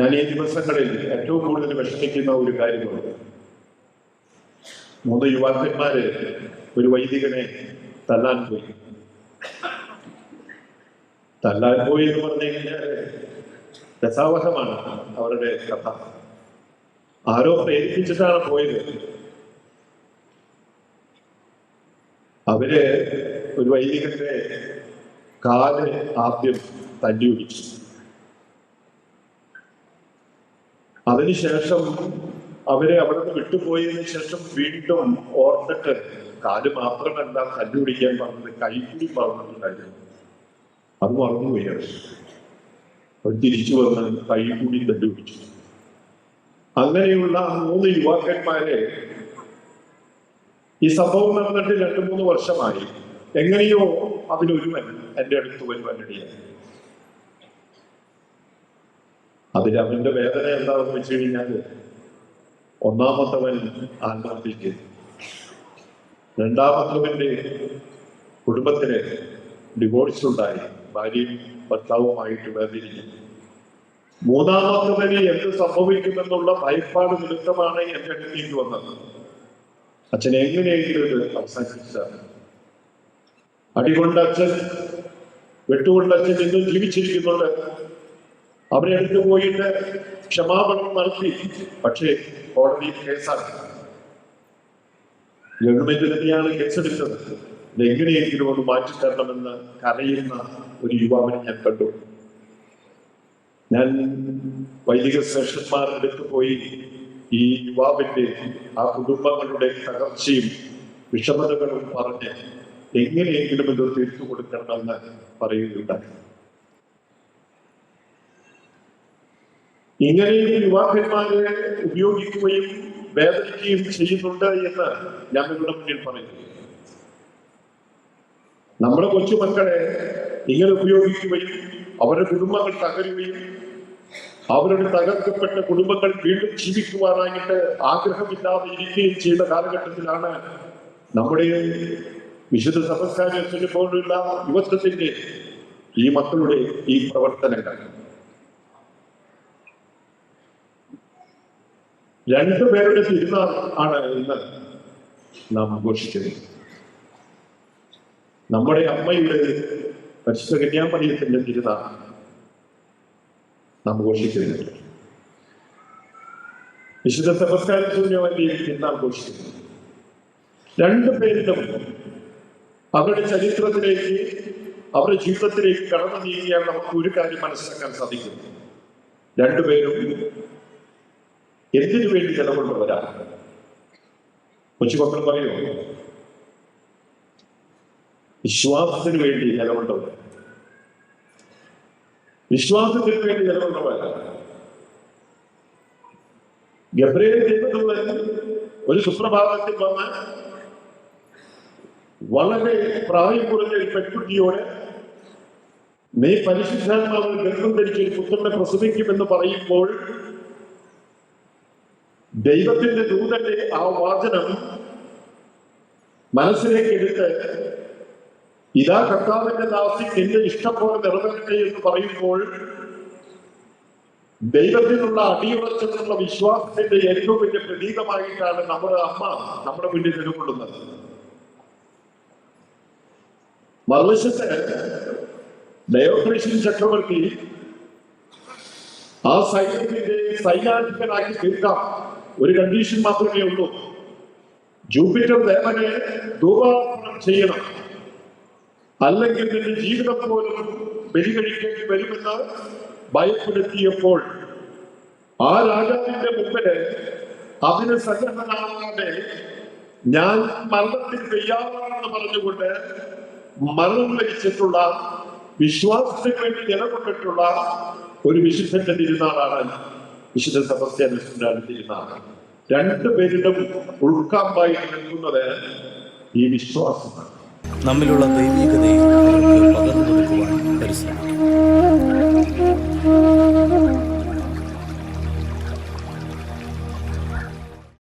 ഞാൻ ഈ ദിവസങ്ങളിൽ ഏറ്റവും കൂടുതൽ വിഷമിക്കുന്ന ഒരു കാര്യമാണ് മൂന്ന് യുവാക്കന്മാര് ഒരു വൈദികനെ തല്ലാൻ പോയി. തല്ലാൻ പോയി എന്ന് പറഞ്ഞു കഴിഞ്ഞാൽ രസാവഹമാണ് അവരുടെ കഥ. ആരോ പ്രേരിപ്പിച്ചിട്ടാണ് പോയത്. അവർ ഒരു വൈദികന്റെ കാൽ ആദ്യം തല്ലി ഒടിച്ചു അതിനുശേഷം അവരെ അവിടെ നിന്ന് വിട്ടുപോയതിനു ശേഷം വീണ്ടും ഓർത്തിട്ട് കാൽ മാത്രമല്ല കല്ലുപിടിക്കാൻ പറഞ്ഞത് കൈക്കൂടി പറഞ്ഞിട്ടുണ്ടായിരുന്നു അത് മറന്നുപോയി അവർ തിരിച്ചു വന്ന് കൈകൂടി തല്ലുപിടിച്ചു അങ്ങനെയുള്ള മൂന്ന് യുവാക്കന്മാരെ ഈ സംഭവം നടന്നിട്ട് രണ്ടു മൂന്ന് വർഷമായി. എങ്ങനെയോ അതിലൊരുവൻ എന്റെ അടുത്ത് വരുവാനിടയായി അതിൽ അവന്റെ വേദന എന്താണെന്ന് വെച്ച് കഴിഞ്ഞാൽ ഒന്നാമത്തവൻ ചെയ്തു രണ്ടാമത്തവന്റെ കുടുംബത്തിന് ഡിവോഴ്സ് ഉണ്ടായി ഭാര്യയും ഭർത്താവുമായിട്ട് വേർതിരിഞ്ഞു. മൂന്നാമത്തവന് എന്ത് സംഭവിക്കുമെന്നുള്ള ഭയപ്പാട് നിമിത്തമാണ് എന്റെ അടുത്തേക്ക് വന്നത്. അച്ഛൻ എങ്ങനെയെങ്കിലും ഇത് അവസാനിപ്പിച്ചതാണ് അടികൊണ്ട് അച്ഛൻ വെട്ടുകൊണ്ട് അച്ഛൻ ഇന്നും ജീവിച്ചിരിക്കുന്നുണ്ട്. അവരെ അടുത്ത് പോയിട്ട് ക്ഷമാപണം നടത്തി. പക്ഷേ കോടതി കേസാക്കി. ഗവൺമെന്റ് തന്നെയാണ് കേസെടുത്തത്. ഇതെങ്ങനെയെങ്കിലും ഒന്ന് മാറ്റിത്തരണമെന്ന് കരയുന്ന ഒരു യുവാവിനെ ഞാൻ കണ്ടു. ഞാൻ വൈദിക അടുത്ത് പോയി ഈ യുവാവിന്റെ ആ കുടുംബങ്ങളുടെ തകർച്ചയും വിഷമതകളും പറഞ്ഞ് എങ്ങനെയെങ്കിലും ഇത് തീർത്തു കൊടുക്കണമെന്ന് പറയുകയുണ്ടായി. ഇങ്ങനെയും യുവാക്കന്മാരെ ഉപയോഗിക്കുകയും വേദനിക്കുകയും ചെയ്യുന്നുണ്ട് എന്ന് ഞാൻ നിങ്ങളുടെ മുന്നിൽ പറയുന്നു. നമ്മുടെ കൊച്ചുമക്കളെ ഇങ്ങനെ ഉപയോഗിക്കുകയും അവരുടെ കുടുംബങ്ങൾ തകരുകയും അവരുടെ തകർക്കപ്പെട്ട കുടുംബങ്ങൾ വീണ്ടും ജീവിക്കുവാനായിട്ട് ആഗ്രഹമില്ലാതെ ഇരിക്കുകയും ചെയ്യുന്ന കാലഘട്ടത്തിലാണ് നമ്മുടെ വിശുദ്ധ സംസ്കാരത്തിന് പോലുള്ള യുവത്വത്തിന്റെ ഈ മക്കളുടെ ഈ പ്രവർത്തനങ്ങൾ. രണ്ടുപേരുടെ തിരുനാൾ ആണ് ഇന്ന് നാം ആഘോഷിക്കുന്നത് നമ്മുടെ അമ്മയുടെ പരിശുദ്ധ കന്യാമറിയത്തിന്റെ തിരുനാൾ നാം ഘോഷിക്കുന്നുണ്ട് വിശുദ്ധ സെബസ്കാരത്തിന്റെ വലിയ തിരുനാൾ രണ്ടു പേരിലും അവരുടെ ചരിത്രത്തിലേക്ക് അവരുടെ ജീവിതത്തിലേക്ക് കടന്നു നീങ്ങിയാൽ നമുക്ക് ഒരു കാര്യം മനസ്സിലാക്കാൻ സാധിക്കും. രണ്ടുപേരും എന്തിനു വേണ്ടി നിലകൊണ്ടവരാണ് കൊച്ചുമക്കൾ പറയോ? വിശ്വാസത്തിന് വേണ്ടി നിലകൊണ്ടവർ വിശ്വാസത്തിന് വേണ്ടി നിലകൊണ്ടവരാണ് ഗബ്രേൽ ഒരു സുപ്രഭാതത്തിൽ വന്ന് വളരെ പ്രായം കുറഞ്ഞ ഒരു പെൺകുട്ടിയോട് നീ പരിശുദ്ധാത്മാവ് ഗർഭം ധരിച്ച് ഒരു പുത്രനെ പ്രസവിക്കുമെന്ന് പറയുമ്പോൾ ദൈവത്തിന്റെ ദൂതന്റെ ആ വാചനം മനസ്സിലേക്ക് എടുത്ത് ഇതാ കർത്താവിന്റെ ദാസി നിന്റെ ഇഷ്ടം പോലെ നിറവേറട്ടെ എന്ന് പറയുമ്പോൾ ദൈവത്തിനുള്ള അടിയുറച്ചെന്നുള്ള വിശ്വാസത്തിന്റെ ഏറ്റവും വലിയ പ്രതീകമായിട്ടാണ് നമ്മുടെ അമ്മ നമ്മുടെ മുന്നിൽ നിലകൊള്ളുന്നത്. മറുവശത്ത് ഡയോക്രീഷ്യൻ ചക്രവർത്തി ആ സൈന്യത്തിന്റെ സൈന്യാധിപനാക്കി തീർക്കാം. ഒരു കണ്ടീഷൻ മാത്രമേ ഉള്ളൂ. ജൂപ്പിറ്റർ ദേവനെ ദൂപാർപ്പണം ചെയ്യണം. അല്ലെങ്കിൽ നിന്റെ ജീവിതം പോലും ബലി കഴിക്കേണ്ടി വരുമെന്ന് ഭയപ്പെടുത്തിയപ്പോൾ ആ രാജാവിന്റെ മുമ്പിൽ അതിന് സന്നദ്ധനാകാതെ ഞാൻ മരണത്തിൽ തയ്യാറാണെന്ന് പറഞ്ഞുകൊണ്ട് മരണം ലഭിച്ചിട്ടുള്ള വിശ്വാസത്തിന് വേണ്ടി നിലകൊണ്ടിട്ടുള്ള ഒരു വിശുദ്ധന്റെ തിരുനാളാണ്. വിശുദ്ധ സെബസ്ത്യാനുസിന്റെ തിരുനാൾ രണ്ടുപേരിലും ഉൾക്കാമ്പായി നിൽക്കുന്നത് ഈ വിശ്വാസമാണ്. നമ്മിലുള്ള ദൈവികതയെ